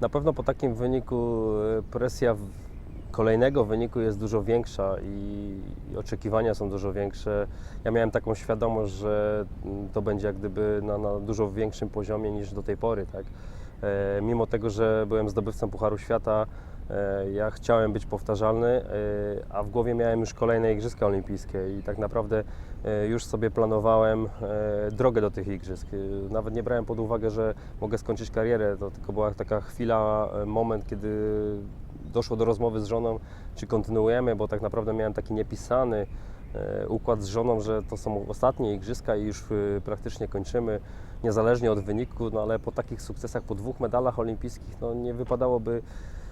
Na pewno po takim wyniku e, presja kolejnego wyniku jest dużo większa i, oczekiwania są dużo większe. Ja miałem taką świadomość, że mm, to będzie jak gdyby na, na dużo większym poziomie niż do tej pory. Tak? E, mimo tego, że byłem zdobywcą Pucharu Świata, ja chciałem być powtarzalny, e, a w głowie miałem już kolejne Igrzyska Olimpijskie i tak naprawdę e, już sobie planowałem e, drogę do tych Igrzysk. E, Nawet nie brałem pod uwagę, że mogę skończyć karierę, to tylko była taka chwila, e, moment, kiedy doszło do rozmowy z żoną, czy kontynuujemy, bo tak naprawdę miałem taki niepisany e, układ z żoną, że to są ostatnie igrzyska i już e, praktycznie kończymy, niezależnie od wyniku, no ale po takich sukcesach, po dwóch medalach olimpijskich, no nie wypadałoby e,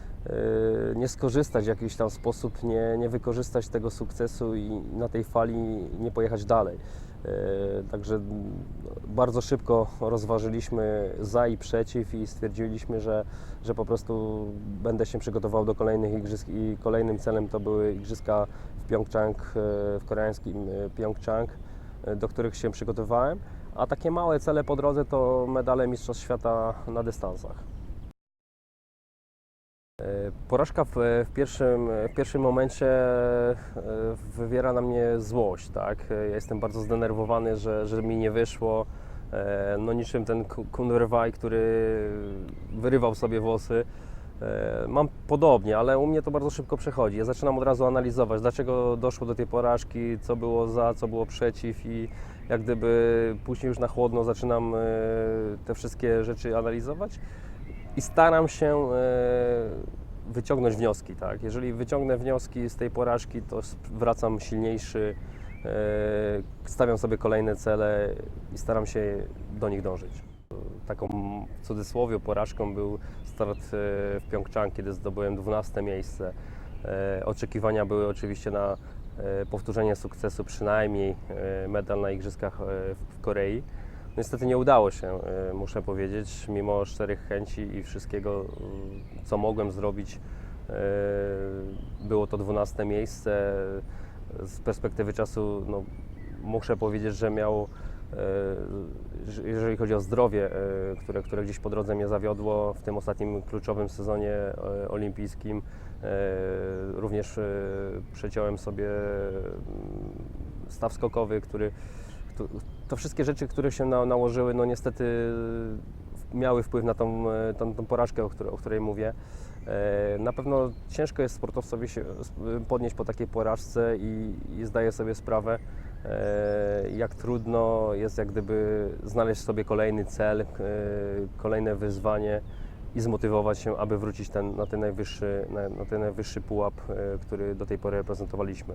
nie skorzystać w jakiś tam sposób, nie, nie wykorzystać tego sukcesu i na tej fali nie pojechać dalej. E, Także bardzo szybko rozważyliśmy za i przeciw i stwierdziliśmy, że, że po prostu będę się przygotował do kolejnych igrzysk i kolejnym celem to były igrzyska w Pjongczang, e, w koreańskim Pjongczang, e, do których się przygotowywałem. A takie małe cele po drodze to medale Mistrzostw Świata na dystansach. E, Porażka w, w, pierwszym, w pierwszym momencie e, wywiera na mnie złość, tak? E, Ja jestem bardzo zdenerwowany, że, że mi nie wyszło. No niczym ten Ku- Kunwerwaj, który wyrywał sobie włosy. Mam podobnie, ale u mnie to bardzo szybko przechodzi. Ja zaczynam od razu analizować, dlaczego doszło do tej porażki, co było za, co było przeciw i jak gdyby później już na chłodno zaczynam te wszystkie rzeczy analizować i staram się e, wyciągnąć wnioski. Tak? Jeżeli wyciągnę wnioski z tej porażki, to wracam silniejszy, e, stawiam sobie kolejne cele i staram się do nich dążyć. Taką w cudzysłowie porażką był start e, w Pjongczang, kiedy zdobyłem 12 miejsce. Oczekiwania były oczywiście na powtórzenie sukcesu, przynajmniej medal na Igrzyskach w Korei. Niestety nie udało się, e, muszę powiedzieć, mimo szczerych chęci i wszystkiego, mm, co mogłem zrobić. e, Było to 12 miejsce. Z perspektywy czasu no, muszę powiedzieć, że miał, e, że- jeżeli chodzi o zdrowie, e, które, które gdzieś po drodze mnie zawiodło w tym ostatnim kluczowym sezonie e, olimpijskim, e, również e, przeciąłem sobie mm, staw skokowy, który to, wszystkie rzeczy, które się na, nałożyły, no niestety miały wpływ na tą, e, tą, tą porażkę, o której, o której mówię. E, Na pewno ciężko jest sportowcowi się podnieść po takiej porażce i, i zdaję sobie sprawę, e, jak trudno jest jak gdyby znaleźć sobie kolejny cel, kolejne wyzwanie i zmotywować się, aby wrócić ten, na, ten najwyższy, na, na ten najwyższy pułap, który do tej pory reprezentowaliśmy.